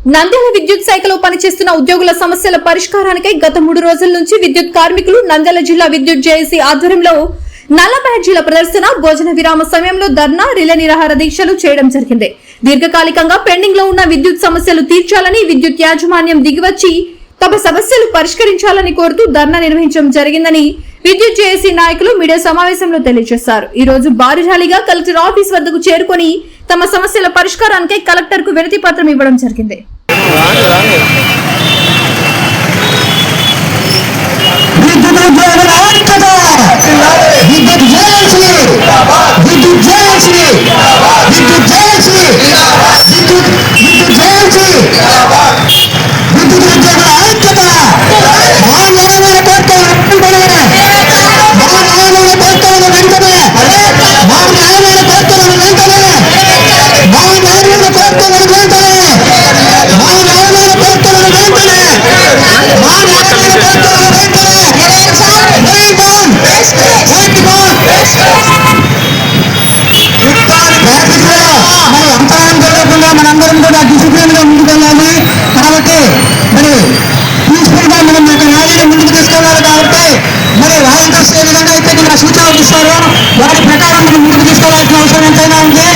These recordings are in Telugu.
నంద్యాల విద్యుత్ శాఖలో పనిచేస్తున్న ఉద్యోగుల సమస్యల పరిష్కారానికై గత మూడు రోజుల నుంచి విద్యుత్ కార్మికులు నంద్యాల జిల్లా విద్యుత్ జేఏసీ ఆధ్వర్యంలో నల్ల బ్యాడ్జీల ప్రదర్శన భోజన విరామ సమయంలో ధర్నా రిలే నిరాహార దీక్షలు చేయడం జరిగింది. దీర్ఘకాలికంగా పెండింగ్లో ఉన్న విద్యుత్ సమస్యలు తీర్చాలని విద్యుత్ యాజమాన్యం దిగివచ్చి తమ సమస్యలు పరిష్కరించాలని కోరుతూ ధర్నా నిర్వహించడం జరిగిందని విద్యుత్ జేఏసీ నాయకులు మీడియా సమావేశంలో తెలియజేశారు. ఈ రోజు భారీ కలెక్టర్ ఆఫీస్ వద్దకు చేరుకొని తమ సమస్యల పరిష్కారానికై కలెక్టర్కు వినతి పత్రం ఇవ్వడం జరిగింది. విద్యుత్ విద్యుత్ విద్యుత్ ట్రాఫిక్లో మరి అంతరాయం జరగకుండా మనందరం కూడా డిసిప్లిన్గా ముందుకెళ్ళాలి. కాబట్టి మరి పీస్ఫుల్గా మనం ఒక ర్యాలీని ముందుకు తీసుకెళ్ళాలి కాబట్టి మరి వాలంటీర్స్ ఏ విధంగా అయితే మన సూచనలు ఇస్తారో వాటి ప్రకారం మనం ముందుకు తీసుకెళ్ళాల్సిన అవసరం ఎంతైనా ఉంది.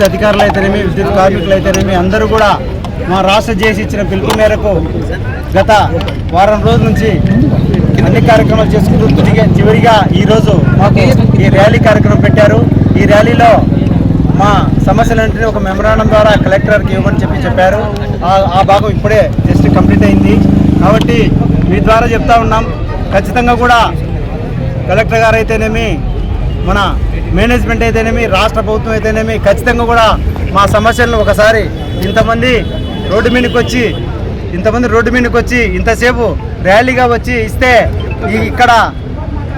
విద్యుత్ అధికారులు అయితేనేమి విద్యుత్ కార్మికులు అయితేనేమి అందరూ కూడా మా రాష్ట్ర చేసి ఇచ్చిన పిలుపు మేరకు గత వారం రోజుల నుంచి అన్ని కార్యక్రమాలు చేసుకుంటూ చివరిగా ఈరోజు మాకు ఈ ర్యాలీ కార్యక్రమం పెట్టారు. ఈ ర్యాలీలో మా సమస్యలన్నింటినీ ఒక మెమరాండం ద్వారా కలెక్టర్కి ఇవ్వమని చెప్పి చెప్పారు. ఆ- ఆ భాగం ఇప్పుడే జస్ట్ కంప్లీట్ అయింది. కాబట్టి మీ ద్వారా చెప్తా ఉన్నాం. ఖచ్చితంగా కూడా కలెక్టర్ గారు అయితేనేమి మన మేనేజ్మెంట్ అయితేనేమి రాష్ట్ర ప్రభుత్వం అయితేనేమి ఖచ్చితంగా కూడా మా సమస్యలను ఒకసారి ఇంతమంది రోడ్డు మీదకి వచ్చి ఇంతమంది రోడ్డు మీదకి వచ్చి ఇంతసేపు ర్యాలీగా వచ్చి ఇస్తే ఇక్కడ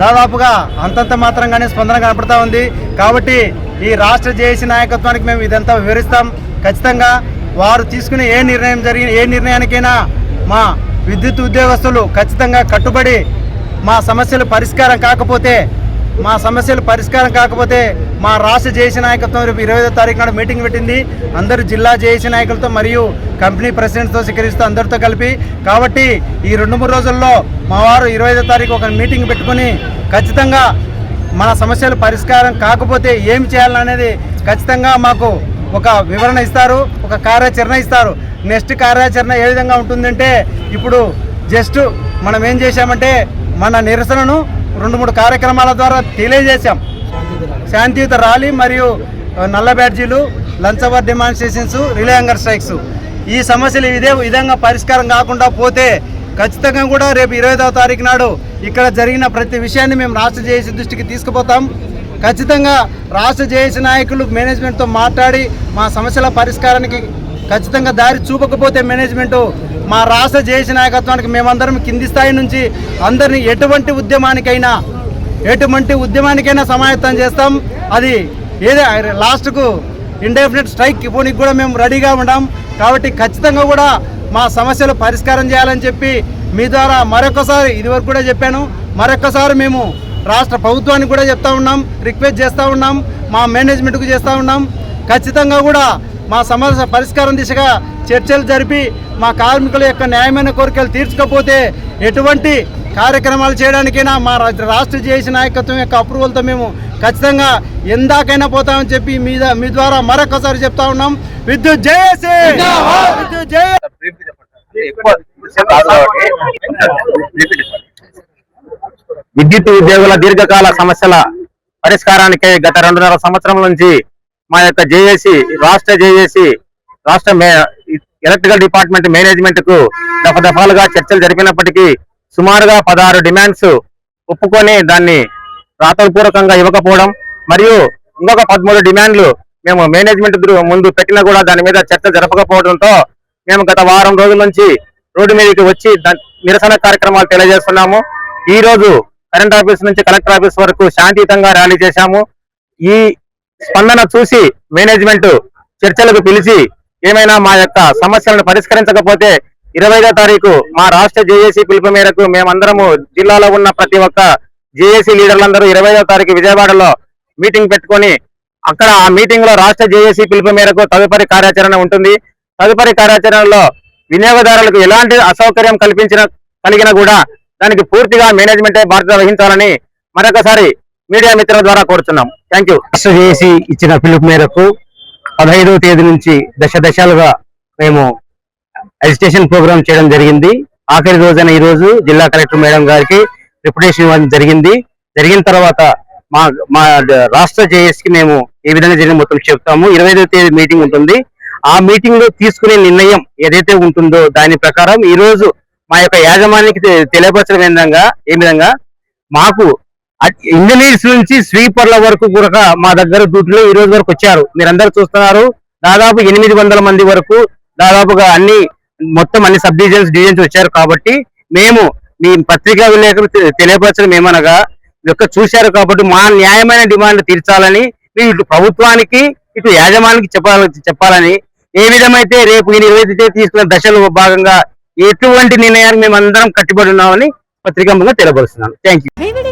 దాదాపుగా అంతంత మాత్రంగానే స్పందన కనపడతా ఉంది. కాబట్టి ఈ రాష్ట్ర జేఏసీ నాయకత్వానికి మేము ఇదంతా వివరిస్తాం. ఖచ్చితంగా వారు తీసుకునే ఏ నిర్ణయం జరిగిన ఏ నిర్ణయానికైనా మా విద్యుత్ ఉద్యోగస్తులు ఖచ్చితంగా కట్టుబడి మా సమస్యలు పరిష్కారం కాకపోతే మా సమస్యలు పరిష్కారం కాకపోతే మా రాష్ట్ర జేఏసీ నాయకత్వం రేపు ఇరవై ఐదో తారీఖు నాడు మీటింగ్ పెట్టింది. అందరూ జిల్లా జేఏసీ నాయకులతో మరియు కంపెనీ ప్రెసిడెంట్తో స్వీకరిస్తూ అందరితో కలిపి. కాబట్టి ఈ రెండు మూడు రోజుల్లో మా వారు ఇరవై ఐదో తారీఖు ఒక మీటింగ్ పెట్టుకుని ఖచ్చితంగా మన సమస్యలు పరిష్కారం కాకపోతే ఏం చేయాలనేది ఖచ్చితంగా మాకు ఒక వివరణ ఇస్తారు ఒక కార్యాచరణ ఇస్తారు. నెక్స్ట్ కార్యాచరణ ఏ విధంగా ఉంటుందంటే ఇప్పుడు జస్ట్ మనం ఏం చేశామంటే మన నిరసనను రెండు మూడు కార్యక్రమాల ద్వారా తెలియజేశాం. శాంతియుత ర్యాలీ మరియు నల్ల బ్యాడ్జీలు lunch hour demonstrations relay strikes. ఈ సమస్యలు ఇదే విధంగా పరిష్కారం కాకుండా పోతే ఖచ్చితంగా కూడా రేపు ఇరవైదవ తారీఖు నాడు ఇక్కడ జరిగిన ప్రతి విషయాన్ని మేము రాష్ట్ర జేఏసీ దృష్టికి తీసుకుపోతాం. ఖచ్చితంగా రాష్ట్ర జేఏసీ నాయకులు మేనేజ్మెంట్తో మాట్లాడి మా సమస్యల పరిష్కారానికి ఖచ్చితంగా దారి చూపకపోతే మేనేజ్మెంటు మా రాష్ట్ర జేఏసీ నాయకత్వానికి మేమందరం కింది స్థాయి నుంచి అందరినీ ఎటువంటి ఉద్యమానికైనా ఎటువంటి ఉద్యమానికైనా సమాయత్తం చేస్తాం. అది ఏదో లాస్ట్కు ఇండెఫినెట్ స్ట్రైక్ ఇవ్వడానికి కూడా మేము రెడీగా ఉన్నాం కాబట్టి ఖచ్చితంగా కూడా మా సమస్యలు పరిష్కారం చేయాలని చెప్పి మీ ద్వారా మరొకసారి ఇదివరకు కూడా చెప్పాను. మరొకసారి మేము రాష్ట్ర ప్రభుత్వానికి కూడా చెప్తా ఉన్నాం. రిక్వెస్ట్ చేస్తూ ఉన్నాం. మా మేనేజ్మెంట్కు చేస్తూ ఉన్నాం. ఖచ్చితంగా కూడా మా సమస్య పరిష్కారం దిశగా చర్చలు జరిపి మా కార్మికుల యొక్క న్యాయమైన కోరికలు తీర్చకపోతే ఎటువంటి కార్యక్రమాలు చేయడానికైనా మా రాష్ట్ర జేఏసీ నాయకత్వం యొక్క అప్రూవల్తో మేము ఖచ్చితంగా ఎందాకైనా పోతామని చెప్పి మీ మీ ద్వారా మరొకసారి చెప్తా ఉన్నాం. విద్యుత్ జేఏసీ! విద్యుత్ జేఏసీ విద్యుత్ ఉద్యోగుల దీర్ఘకాల సమస్యల పరిష్కారానికి గత రెండున్నర సంవత్సరం నుంచి మా యొక్క జేఏసీ రాష్ట్ర జేఏసీ రాష్ట్ర మే ఎలక్ట్రికల్ డిపార్ట్మెంట్ మేనేజ్మెంట్కు దఫదఫాలుగా చర్చలు జరిపినప్పటికీ సుమారుగా పదహారు డిమాండ్స్ ఒప్పుకొని దాన్ని రాతపూర్వకంగా ఇవ్వకపోవడం మరియు ఇంకొక పదమూడు డిమాండ్లు మేము మేనేజ్మెంట్ ముందు పెట్టినా కూడా దాని మీద చర్చ జరపకపోవడంతో మేము గత వారం రోజుల నుంచి రోడ్డు మీదకి వచ్చి నిరసన కార్యక్రమాలు తెలియజేస్తున్నాము. ఈ రోజు కరెంట్ ఆఫీస్ నుంచి కలెక్టర్ ఆఫీస్ వరకు శాంతియుతంగా ర్యాలీ చేశాము. ఈ స్పందన చూసి మేనేజ్మెంట్ చర్చలకు పిలిచి ఏమైనా మా యొక్క సమస్యలను పరిష్కరించకపోతే ఇరవైదో తారీఖు మా రాష్ట్ర జేఏసీ పిలుపు మేరకు మేమందరము జిల్లాలో ఉన్న ప్రతి ఒక్క జేఏసీ లీడర్లందరూ ఇరవైదో తారీఖు విజయవాడలో మీటింగ్ పెట్టుకొని అక్కడ ఆ మీటింగ్లో రాష్ట్ర జేఏసీ పిలుపు మేరకు తదుపరి కార్యాచరణ ఉంటుంది. తదుపరి కార్యాచరణలో వినియోగదారులకు ఎలాంటి అసౌకర్యం కల్పించిన కలిగినా కూడా దానికి పూర్తిగా మేనేజ్మెంటే బాధ్యత వహించాలని మరొకసారి మీడియా మిత్రుల ద్వారా కోరుతున్నాం థ్యాంక్ యూ చేసి ఇచ్చిన పిలుపు మేరకు పదహైదవ తేదీ నుంచి దశ దశాలుగా మేము అజిటేషన్ ప్రోగ్రామ్ చేయడం జరిగింది. ఆఖరి రోజైన ఈ రోజు జిల్లా కలెక్టర్ మేడం గారికి రిప్యుటేషన్ ఇవ్వడం జరిగింది. జరిగిన తర్వాత మా మా రాష్ట్ర జేఎస్కి మేము ఏ విధంగా జరిగిన మొత్తం చెప్తాము. ఇరవై తేదీ మీటింగ్ ఉంటుంది. ఆ మీటింగ్లో తీసుకునే నిర్ణయం ఏదైతే ఉంటుందో దాని ప్రకారం ఈ రోజు మా యొక్క యాజమాన్యానికి తెలియపరచడం ఏ విధంగా ఏ విధంగా మాకు ఇంజనీర్స్ నుంచి స్వీపర్ల వరకు కూడా మా దగ్గర డ్యూటీలో ఈ రోజు వరకు వచ్చారు. మీరందరూ చూస్తున్నారు. దాదాపు ఎనిమిది వందల మంది వరకు దాదాపుగా అన్ని మొత్తం అన్ని సబ్ డివిజన్స్ డివిజన్స్ వచ్చారు కాబట్టి మేము మీ పత్రికా విలేకరు తెలియపరచడం ఏమనగా యొక్క చూశారు కాబట్టి మా న్యాయమైన డిమాండ్ తీర్చాలని మీరు ఇటు ప్రభుత్వానికి ఇటు యాజమానికి చెప్పాలి చెప్పాలని ఏ విధమైతే రేపు ఈ నివేదితే తీసుకున్న దశలో భాగంగా ఎటువంటి నిర్ణయాన్ని మేము అందరం కట్టుబడి ఉన్నామని పత్రికంగా తెలియపరుస్తున్నాను. Thank you